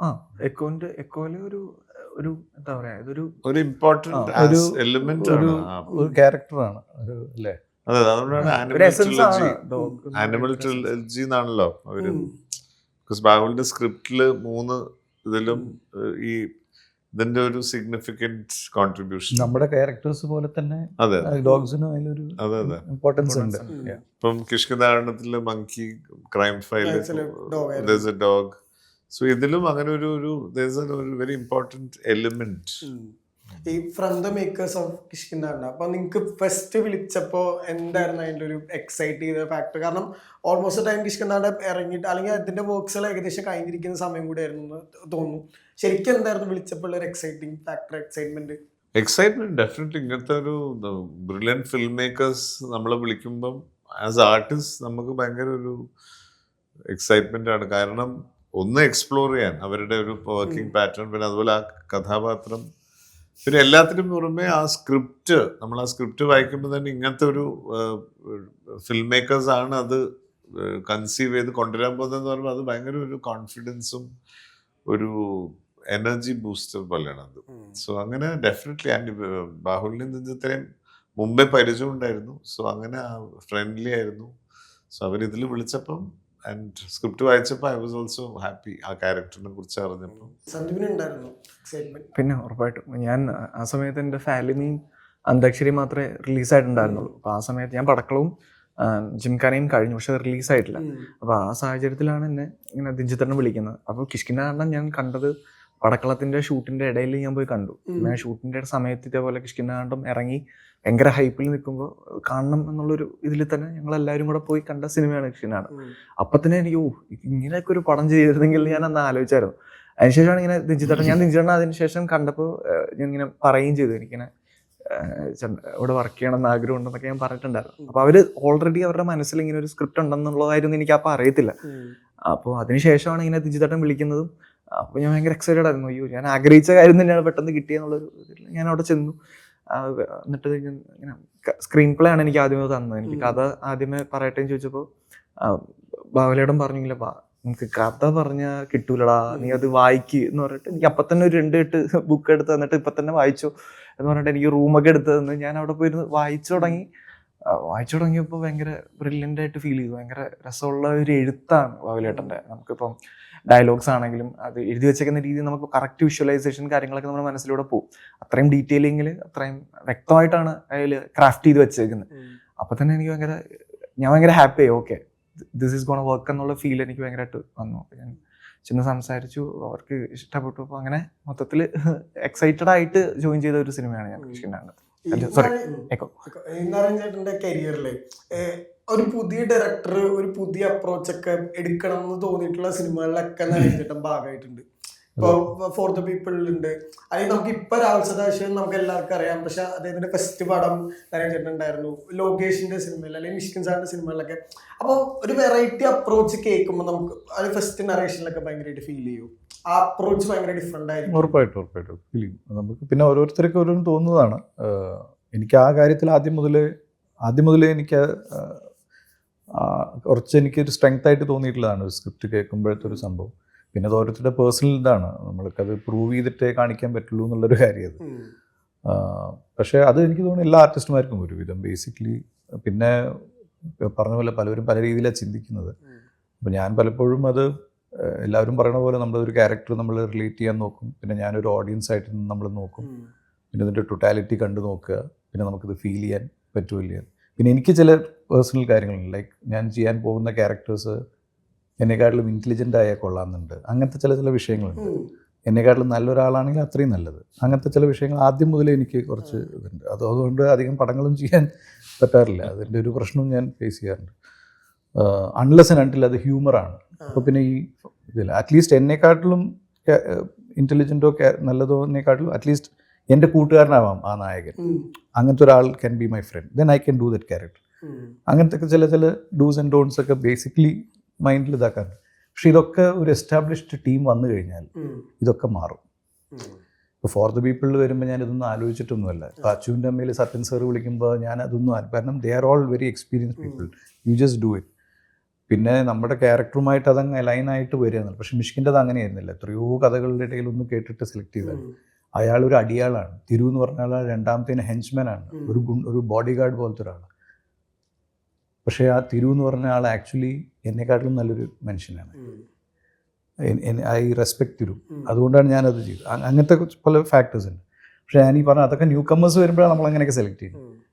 ആ എക്കോന്റെ എക്കോയിലെ ഒരു ഒരു എന്താ പറയാ ഇതൊരു ഒരു ഇമ്പോർട്ടന്റ് ഒരു- എലിമെന്റ് ഒരു. ഒരു ക്യാരക്ടറാണ് ഒരു അല്ലേ അതെ അതുകൊണ്ടാണ് ഒരു ആണ് ട്രിലജി dog ആനിമൽ. ട്രിലജി എന്നാണല്ലോ അവർ ബിക്കോസ് ബാഹുലിന്റെ സ്ക്രിപ്റ്റിൽ മൂന്ന് ഇതിലും ഏഹ്, ഈ ഇതിന്റെ ഒരു സിഗ്നിഫിക്കന്റ് കോൺട്രിബ്യൂഷൻ നമ്മുടെ ക്യാരക്ടേഴ്സ് പോലെ തന്നെ അതെ ഡോഗ്സിനും അതിലൊരു അതെ അതെ ഇമ്പോർട്ടൻസ് ഉണ്ട് Importance ഉണ്ട്. Yeah. ഇപ്പം കിഷ്കിന്ദാരണത്തിൽ monkey crime file Crime file dog ആയിരുന്നു. ഡോഗ് സോ ഇതിലും അങ്ങനെ ഒരു ഒരു ഒരു വെരി ഇമ്പോർട്ടന്റ് എലിമെന്റ്. ഈ from the makers of Kishkindhakaandam അപ്പൊ നിങ്ങൾക്ക് ഫസ്റ്റ് വിളിച്ചപ്പോ എന്തായിരുന്നു അതിന്റെ ഒരു എക്സൈറ്റ് ചെയ്ത ഫാക്ടർ കാരണം ഓൾമോസ്റ്റ് ടൈം കിഷ്കിന്ദാണ്ട ഇറങ്ങിയിട്ട് അല്ലെങ്കിൽ അതിന്റെ വർക്ക്സ് ഏകദേശം കഴിഞ്ഞിരിക്കുന്ന സമയം കൂടെ ആയിരുന്നു എന്ന് തോന്നുന്നു. ശരിക്കും എന്തായിരുന്നു വിളിച്ചപ്പോൾ ഒരു exciting factor excitement excitement definitely ഇങ്ങനത്തെ ഒരു ബ്രില്യൻ ഫിലിം മേക്കേഴ്സ് നമ്മളെ വിളിക്കുമ്പം ആസ് ആർട്ടിസ്റ്റ് നമുക്ക് ഭയങ്കര ഒരു എക്സൈറ്റ്മെന്റ് ആണ്. കാരണം ഒന്ന് എക്സ്പ്ലോർ ചെയ്യാൻ അവരുടെ ഒരു വർക്കിംഗ് പാറ്റേൺ പിന്നെ അതുപോലെ ആ കഥാപാത്രം. പിന്നെ എല്ലാത്തിനും പുറമെ ആ സ്ക്രിപ്റ്റ് നമ്മൾ ആ സ്ക്രിപ്റ്റ് വായിക്കുമ്പോൾ തന്നെ ഇങ്ങനത്തെ ഒരു ഫിലിം മേക്കേഴ്സ് ആണ് അത് കൺസീവ് ചെയ്ത് കൊണ്ടുവരാൻ പോകുന്നതെന്ന് പറയുമ്പോൾ അത് ഭയങ്കര ഒരു കോൺഫിഡൻസും ഒരു എനർജി ബൂസ്റ്റർ പോലെയാണ് അത്. സോ അങ്ങനെ ഡെഫിനറ്റ്ലി ആൻഡ് ബാഹുലിനെ ഇത്രയും മുമ്പേ പരിചയം ഉണ്ടായിരുന്നു സോ അങ്ങനെ ഫ്രണ്ട്ലി ആയിരുന്നു. സോ അവരിതിൽ വിളിച്ചപ്പം ആൻഡ് സ്ക്രിപ്റ്റ് വായിച്ചപ്പോൾ ഐ വാസ് ഓൾസോ ഹാപ്പി ആ ക്യാരക്ടറിനെ കുറിച്ച് അറിഞ്ഞപ്പോൾ പിന്നെ ഉറപ്പായിട്ടും. ഞാൻ ആ സമയത്ത് എന്റെ ഫാലിനിയും അന്താക്ഷരി മാത്രമേ റിലീസായിട്ടുണ്ടായിരുന്നുള്ളൂ അപ്പോൾ ആ സമയത്ത് ഞാൻ പടക്കളവും ജിംഖാനയും കഴിഞ്ഞു. പക്ഷെ റിലീസായിട്ടില്ല അപ്പോൾ ആ സാഹചര്യത്തിലാണ് എന്നെ ഇങ്ങനെ ദിഞ്ചിത്തണ്ണൻ വിളിക്കുന്നത്. അപ്പോൾ കിഷ്കിന്റെ കാരണം ഞാൻ കണ്ടത് പടക്കളത്തിന്റെ ഷൂട്ടിന്റെ ഇടയിൽ ഞാൻ പോയി കണ്ടു. ഞാൻ ഷൂട്ടിന്റെ സമയത്ത് ഇതേപോലെ കിഷ്കിന്റെ കാണ്ടം ഇറങ്ങി ഭയങ്കര ഹൈപ്പിൽ നിൽക്കുമ്പോൾ കാണണം എന്നുള്ളൊരു ഇതിൽ തന്നെ ഞങ്ങൾ എല്ലാവരും കൂടെ പോയി കണ്ട സിനിമയാണ് കിഷ്കിനാണ്. അപ്പൊ തന്നെ എനിക്ക് ഓ ഇങ്ങനെയൊക്കെ ഒരു പടം ചെയ്തിരുന്നെങ്കിൽ ഞാൻ അന്ന് ആലോചിച്ചായിരുന്നു. അതിനുശേഷമാണ് ഇങ്ങനെ ദിഞ്ചിത്തട്ടൻ ഞാൻ ദിഞ്ചിത്തണ്ണ അതിനുശേഷം കണ്ടപ്പോൾ ഞാൻ ഇങ്ങനെ പറയുകയും ചെയ്തു. എനിക്കിങ്ങനെ ഇവിടെ വർക്ക് ചെയ്യണം എന്ന് ആഗ്രഹം ഉണ്ടെന്നൊക്കെ ഞാൻ പറഞ്ഞിട്ടുണ്ടായിരുന്നു. അപ്പോൾ അവർ ഓൾറെഡി അവരുടെ മനസ്സിൽ ഇങ്ങനെ ഒരു സ്ക്രിപ്റ്റ് ഉണ്ടെന്നുള്ളതായിരുന്നു എനിക്ക് അപ്പോൾ അറിയത്തില്ല. അപ്പോൾ അതിനുശേഷമാണ് ഇങ്ങനെ ദിഞ്ചിത്തട്ടൻ വിളിക്കുന്നതും അപ്പോൾ ഞാൻ ഭയങ്കര എക്സൈറ്റഡ് ആയിരുന്നു. അയ്യോ ഞാൻ ആഗ്രഹിച്ച കാര്യം തന്നെയാണ് പെട്ടെന്ന് കിട്ടിയെന്നുള്ളൊരു ഞാൻ അവിടെ ചെന്നു. എന്നിട്ട് ഞാൻ ഇങ്ങനെ സ്ക്രീൻ പ്ലേ ആണ് എനിക്ക് ആദ്യമേ തന്നത്. എനിക്ക് കഥ ആദ്യമേ പറയട്ടെ എന്ന് ചോദിച്ചപ്പോൾ ബാവലയിടം പറഞ്ഞില്ല നമുക്ക് കഥ പറഞ്ഞാൽ കിട്ടൂലടാ നീ അത് വായിക്ക് എന്ന് പറഞ്ഞിട്ട് എനിക്ക് അപ്പൊ തന്നെ ഒരു രണ്ട് എട്ട് ബുക്ക് എടുത്ത് തന്നിട്ട് ഇപ്പൊ തന്നെ വായിച്ചു എന്ന് പറഞ്ഞിട്ട് എനിക്ക് റൂമൊക്കെ എടുത്ത് തന്ന്. ഞാൻ അവിടെ പോയിരുന്ന് വായിച്ചു തുടങ്ങി. വായിച്ചു തുടങ്ങിയപ്പോൾ ഭയങ്കര ബ്രില്യന്റ് ആയിട്ട് ഫീൽ ചെയ്തു. ഭയങ്കര രസമുള്ള ഒരു എഴുത്താണ് വാവിലേട്ടന്റെ നമുക്കിപ്പം ഡയലോഗ്സ് ആണെങ്കിലും അത് എഴുതി വെച്ചേക്കുന്ന രീതി നമുക്ക് കറക്റ്റ് വിഷ്വലൈസേഷൻ കാര്യങ്ങളൊക്കെ നമ്മുടെ മനസ്സിലൂടെ പോകും അത്രയും ഡീറ്റെയിലിങ്ങിൽ അത്രയും വ്യക്തമായിട്ടാണ് അതിൽ ക്രാഫ്റ്റ് ചെയ്ത് വെച്ചേക്കുന്നത്. അപ്പോൾ തന്നെ എനിക്ക് ഭയങ്കര ഞാൻ ഭയങ്കര ഹാപ്പി ആയി. Okay this is gonna work എന്നുള്ള ഫീൽ എനിക്ക് ഭയങ്കരമായിട്ട് വന്നു. ഞാൻ ചെന്ന് സംസാരിച്ചു. അവർക്ക് ഇഷ്ടപ്പെട്ടു. അപ്പോൾ അങ്ങനെ മൊത്തത്തിൽ എക്സൈറ്റഡ് ആയിട്ട് ജോയിൻ ചെയ്ത ഒരു സിനിമയാണ് ഞാൻ ഉം. കരിയറിൽ ഒരു പുതിയ ഡയറക്ടർ ഒരു പുതിയ അപ്രോച്ച് ഒക്കെ എടുക്കണം എന്ന് തോന്നിയിട്ടുള്ള സിനിമകളിലൊക്കെ നാരായണ ചേട്ടൻ ഭാഗമായിട്ടുണ്ട്. ഇപ്പൊ ഫോർ ദ പീപ്പിളിലുണ്ട് അല്ലെങ്കിൽ നമുക്ക് ഇപ്പൊ രാഹുൽ നമുക്ക് എല്ലാവർക്കും അറിയാം. പക്ഷെ അദ്ദേഹത്തിന്റെ ഫസ്റ്റ് പടം നാരായണ ചേട്ടൻ ഉണ്ടായിരുന്നു. ലോകേഷിന്റെ സിനിമയിൽ അല്ലെങ്കിൽ മിഷ്കിൻ സാറിന്റെ സിനിമകളിലൊക്കെ. അപ്പോൾ ഒരു വെറൈറ്റി അപ്രോച്ച് കേൾക്കുമ്പോൾ നമുക്ക് അത് ഫസ്റ്റ് നറേഷനിലൊക്കെ ഭയങ്കരമായിട്ട് ഫീൽ ചെയ്യും. അപ്രോച്ച് ഭയങ്കര ഡിഫറെന്റ് ആയിരിക്കും. ഉറപ്പായിട്ടും ഉറപ്പായിട്ടും. ഫീലിംഗ് നമുക്ക് പിന്നെ ഓരോരുത്തർക്ക് ഓരോന്നും തോന്നുന്നതാണ്. എനിക്ക് ആ കാര്യത്തിൽ ആദ്യം മുതലേ ആദ്യം മുതലേ എനിക്ക് കുറച്ച് എനിക്ക് ഒരു എനിക്കൊരു സ്ട്രെങ്ത് ആയിട്ട് തോന്നിയിട്ടുള്ളതാണ് ഒരു സ്ക്രിപ്റ്റ് കേൾക്കുമ്പോഴത്തെ ഒരു സംഭവം. പിന്നെ അത് ഓരോരുത്തരുടെ പേഴ്സണൽ ഇതാണ്. നമ്മൾക്ക് നമ്മൾക്കത് പ്രൂവ് ചെയ്തിട്ടേ കാണിക്കാൻ പറ്റുള്ളൂ എന്നുള്ളൊരു കാര്യം അത്. പക്ഷേ അത് എനിക്ക് തോന്നുന്നു എല്ലാ ആർട്ടിസ്റ്റുമാർക്കും ഒരുവിധം. ബേസിക്കലി പിന്നെ പറഞ്ഞ പോലെ പലവരും പല രീതിയിലാണ് ചിന്തിക്കുന്നത്. അപ്പം ഞാൻ പലപ്പോഴും അത് എല്ലാവരും പറയണ പോലെ നമ്മളൊരു ക്യാരക്ടർ നമ്മൾ റിലേറ്റ് ചെയ്യാൻ നോക്കും. പിന്നെ ഞാനൊരു ഓഡിയൻസ് ആയിട്ട് നമ്മൾ നോക്കും. പിന്നെ ഇതിന്റെ ടൊട്ടാലിറ്റി കണ്ടു നോക്കുക. പിന്നെ നമുക്കിത് ഫീൽ ചെയ്യാൻ പറ്റുമില്ല പിന്നെ എനിക്ക് ചില പേഴ്സണൽ കാര്യങ്ങളുണ്ട്. ലൈക്ക് ഞാൻ ചെയ്യാൻ പോകുന്ന ക്യാരക്ടേഴ്സ് എന്നെക്കാട്ടിലും ഇന്റലിജന്റ് ആയാൽ കൊള്ളാമെന്നുണ്ട്. അങ്ങനത്തെ ചില ചില വിഷയങ്ങളുണ്ട്. എന്നെക്കാട്ടിലും നല്ലൊരാളാണെങ്കിൽ അത്രയും നല്ലത്. അങ്ങനത്തെ ചില വിഷയങ്ങൾ ആദ്യം മുതലേ എനിക്ക് കുറച്ച് ഇതുണ്ട്. അത് അതുകൊണ്ട് അധികം പടങ്ങളും ചെയ്യാൻ പറ്റാറില്ല. അതിന്റെ ഒരു പ്രശ്നവും ഞാൻ ഫേസ് ചെയ്യാറുണ്ട്. അൺലെസ് ആൻഡ് അൺടിൽ അത് ഹ്യൂമറാണ് അപ്പോൾ പിന്നെ ഈ ഇതിൽ അറ്റ്ലീസ്റ്റ് എന്നെക്കാട്ടിലും ഇന്റലിജന്റോ നല്ലതോ എന്നെക്കാട്ടിലും അറ്റ്ലീസ്റ്റ് എന്റെ കൂട്ടുകാരനാവാം ആ നായകൻ. അങ്ങനത്തെ ഒരാൾ can be my friend then I can do that character അങ്ങനത്തെ ഒക്കെ ചില ചില ഡൂസ് ആൻഡ് ഡോൺസ് ഒക്കെ ബേസിക്കലി മൈൻഡിൽ ഇതാക്കാറുണ്ട് പക്ഷെ ഇതൊക്കെ ഒരു എസ്റ്റാബ്ലിഷ്ഡ് ടീം വന്നു കഴിഞ്ഞാൽ ഇതൊക്കെ മാറും. ഇപ്പോൾ ഫോർ ദ പീപ്പിളിൽ വരുമ്പോൾ ഞാൻ ഇതൊന്നും ആലോചിച്ചിട്ടൊന്നുമല്ല. ഇപ്പോൾ അച്ചുവിന്റെ അമ്മയിൽ സത്യൻ സാർ വിളിക്കുമ്പോൾ ഞാൻ അതൊന്നും കാരണം they are all very experience people you just do it പിന്നെ നമ്മുടെ ക്യാരക്ടറുമായിട്ട് അതങ്ങ് അലൈനായിട്ട് വരികയെന്നുള്ളു പക്ഷെ മിഷ്കിന്റെ അത് അങ്ങനെയായിരുന്നില്ല. എത്രയോ കഥകളുടെ ഇടയിൽ ഒന്ന് കേട്ടിട്ട് സെലക്ട് ചെയ്തത്. അയാൾ ഒരു അടിയാളാണ്. തിരു എന്ന് പറഞ്ഞ ആൾ രണ്ടാമത്തേന് ഉം. ഒരു ഗുൺ ഒരു ബോഡി ഗാർഡ് പോലത്തെ ഒരാൾ പക്ഷേ ആ തിരു എന്ന് പറഞ്ഞ ആൾ ആക്ച്വലി എന്നെക്കാട്ടിലും നല്ലൊരു മനുഷ്യനാണ്. ഐ റെസ്പെക്ട് തിരു. അതുകൊണ്ടാണ് ഞാനത് ചെയ്തത്. അങ്ങനത്തെ പല ഫാക്ടേഴ്സ് ഉണ്ട്. പക്ഷേ ഞാൻ ഈ പറഞ്ഞ അതൊക്കെ ന്യൂ കമ്മേഴ്സ് വരുമ്പോഴാണ് നമ്മൾ അങ്ങനെയൊക്കെ സെലക്ട് ചെയ്യുന്നത്